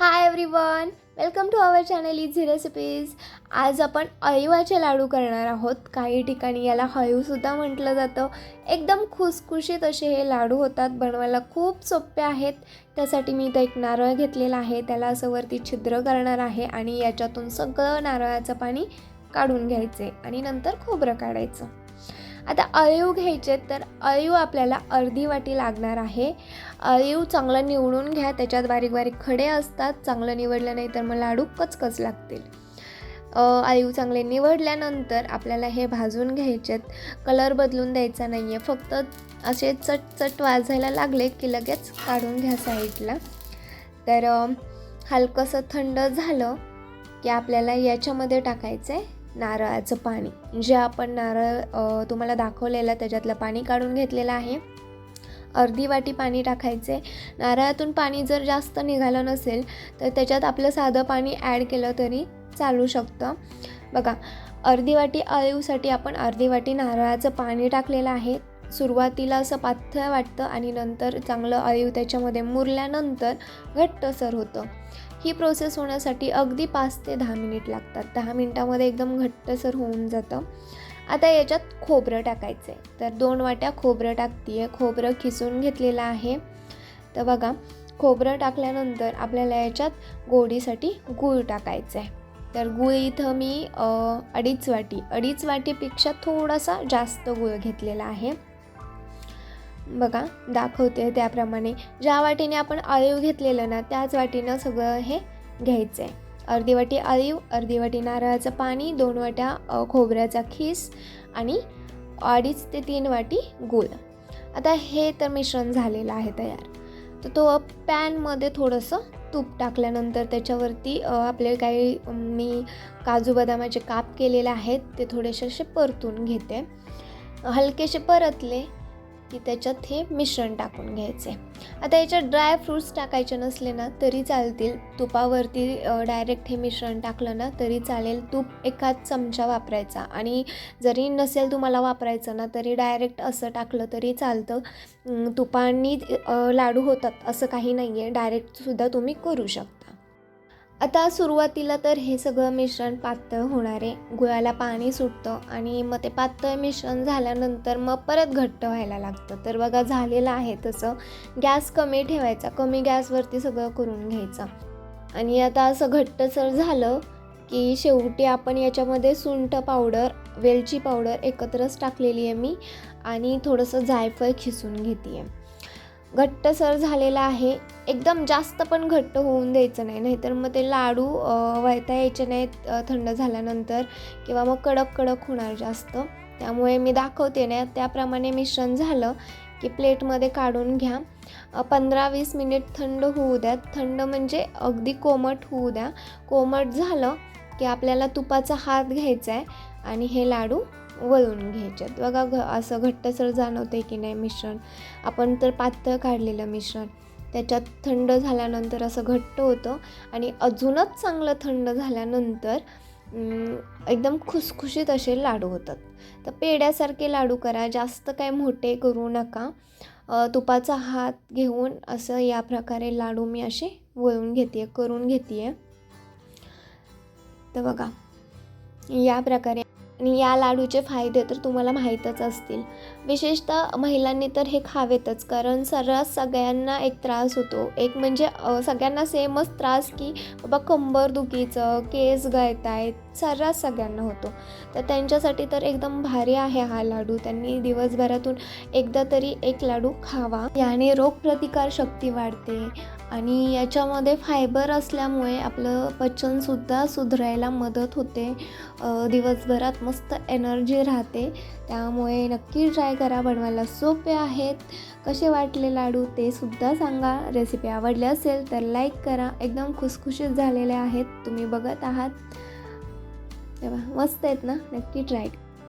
Hi everyone welcome to our channel easy recipes आज आपण अळीवाचे लाडू करणार आहोत. काही ठिकाणी याला हळूसुद्धा म्हटलं जातं. एकदम खुसखुशीत असे हे लाडू होतात. बनवायला खूप सोपे आहेत. त्यासाठी मी इथं एक नारळ घेतलेला आहे. त्याला असं वरती छिद्र करणार आहे आणि याच्यातून सगळं नारळाचं पाणी काढून घ्यायचे आणि नंतर खोबरं काढायचं. आता अळीव घ्यायचे तर अळीव आपल्याला अर्धी वाटी लागणार आहे. अळीव चांगलं निवडून घ्या त्याच्यात बारीक बारीक खडे असतात चांगलं निवडलं नाही तर मग लाडू कचकच लागतील. अळीव चांगले निवडल्यानंतर आपल्याला हे भाजून घ्यायचेत कलर बदलून द्यायचा नाही आहे फक्त असे चटचट वाजायला लागले की लगेच काढून घ्या साईडला. तर हलकंसं थंड झालं की आपल्याला याच्यामध्ये टाकायचं आहे नारळाचं पाणी. जे आपण नारळ तुम्हाला दाखवलेलं त्याच्यातलं पाणी काढून घेतलेलं आहे. अर्धी वाटी पाणी टाकायचे. नारळातून पाणी जर जास्त निघालं नसेल तर त्याच्यात आपलं साधं पाणी ॲड केलं तरी चालू शकतं. बघा अर्धी वाटी अळीवसाठी आपण अर्धी वाटी नारळाचं पाणी टाकलेलं आहे. सुरुवातीला असं पातळ वाटतं आणि नंतर चांगलं अळीव त्याच्यामध्ये मुरल्यानंतर घट्टसर होतं. ही प्रोसेस होण्यासाठी अगदी पाच ते दहा मिनिट लागतात. दहा मिनटामध्ये एकदम घट्टसर होऊन जातं. आता याच्यात खोबरं टाकायचं आहे तर दोन वाट्या खोबरं टाकते आहे खोबरं खिसून घेतलेलं आहे. तर बघा खोबरं टाकल्यानंतर आपल्याला याच्यात गोडीसाठी गूळ टाकायचं आहे तर गूळ इथं मी अडीच वाटी अडीच वाटीपेक्षा थोडासा जास्त गूळ घेतलेला आहे. बघा दाखवते त्याप्रमाणे. ज्या वाटीने आपण अळीव घेतलेलं ना त्याच वाटीनं सगळं हे घ्यायचं आहे अर्धी वाटी अळीव अर्धी वाटी नारळाचं पाणी दोन वाट्या खोबऱ्याचा खीस आणि अडीच ते तीन वाटी गुळ. आता हे तर मिश्रण झालेलं आहे तयार. तर तो पॅनमध्ये थोडंसं तूप टाकल्यानंतर त्याच्यावरती आपले काही मी काजू बदामाचे काप केलेले आहेत ते थोडेसे असे परतून घेते. हलकेसे परतले की त्याच्यात हे मिश्रण टाकून घ्यायचे. आता याच्यात ड्राय फ्रूट्स टाकायचे नसले ना तरी चालतील. तुपावरती डायरेक्ट हे मिश्रण टाकलं ना तरी चालेल. तूप एकाच चमचा वापरायचा. आणि जरी नसेल तुम्हाला वापरायचं ना तरी डायरेक्ट असं टाकलं तरी चालतं. तुपांनी लाडू होतात असं काही नाही आहे डायरेक्टसुद्धा तुम्ही करू शकता. आता सुरुवातीला तर हे सगळं मिश्रण पातळ होणार आहे. गुळाला पाणी सुटतं आणि मग ते पातळ मिश्रण झाल्यानंतर मग परत घट्ट व्हायला लागतं. तर बघा झालेलं आहे तसं. गॅस कमी ठेवायचा कमी गॅसवरती सगळं करून घ्यायचं. आणि आता असं घट्टसर झालं की शेवटी आपण याच्यामध्ये सुंठ पावडर वेलची पावडर एकत्रच टाकलेली आहे मी आणि थोडंसं जायफळ खिसून घेते आहे घट्टसर झालेला आहे. एकदम जास्त पण घट्ट होऊन द्यायचं नाही. नाहीतर मग ते लाडू वळता यायचे नाहीत थंड झाल्यानंतर किंवा मग कडक कडक होणार जास्त. त्यामुळे मी दाखवते ना त्याप्रमाणे मिश्रण झालं की प्लेटमध्ये काढून घ्या. पंधरा वीस मिनिट थंड होऊ द्या. थंड म्हणजे अगदी कोमट होऊ द्या. कोमट झालं की आपल्याला तुपाचा हात घ्यायचा आहे आणि हे लाडू वळून घ्यायच्यात. बघा घ असं घट्टसर आहे की नाही मिश्रण? आपण तर पातळ काढलेलं मिश्रण. त्याच्यात थंड झाल्यानंतर असं घट्ट होतं आणि अजूनच चांगलं थंड झाल्यानंतर एकदम खुसखुशीत असे लाडू होतात. तर पेड्यासारखे लाडू करा. जास्त काय मोठे करू नका. तुपाचा हात घेऊन असं या प्रकारे लाडू मी असे वळून घेते करून घेते तर बघा या प्रकारे आणि या लाडूचे फायदे तर तुम्हाला माहीतच असतील. विशेषतः महिलांनी तर हे खावेतच कारण सर्रास सगळ्यांना एक त्रास होतो. एक म्हणजे सगळ्यांना सेमच त्रास की बाबा कंबर दुखीचं केस गळत आहेत सर्रास सगळ्यांना होतो. तर त्यांच्यासाठी तर एकदम भारी आहे हा लाडू. त्यांनी दिवसभरातून एकदा तरी एक लाडू खावा. याने रोगप्रतिकार शक्ती वाढते. आणि याच्यामध्ये फायबर असल्यामुळे आपलं पचनसुद्धा सुधारायला मदत होते. दिवसभरात मस्त एनर्जी राहते. त्यामुळे नक्की ट्राय करा. बनवायला सोपे आहेत. कसे वाटले लाडू ते सुद्धा सांगा. रेसिपी आवडली असेल तर लाईक करा. एकदम खुसखुशीत झालेले आहेत. तुम्ही बघत आहात. तेव्हा मस्त आहेत ना? नक्की ट्राय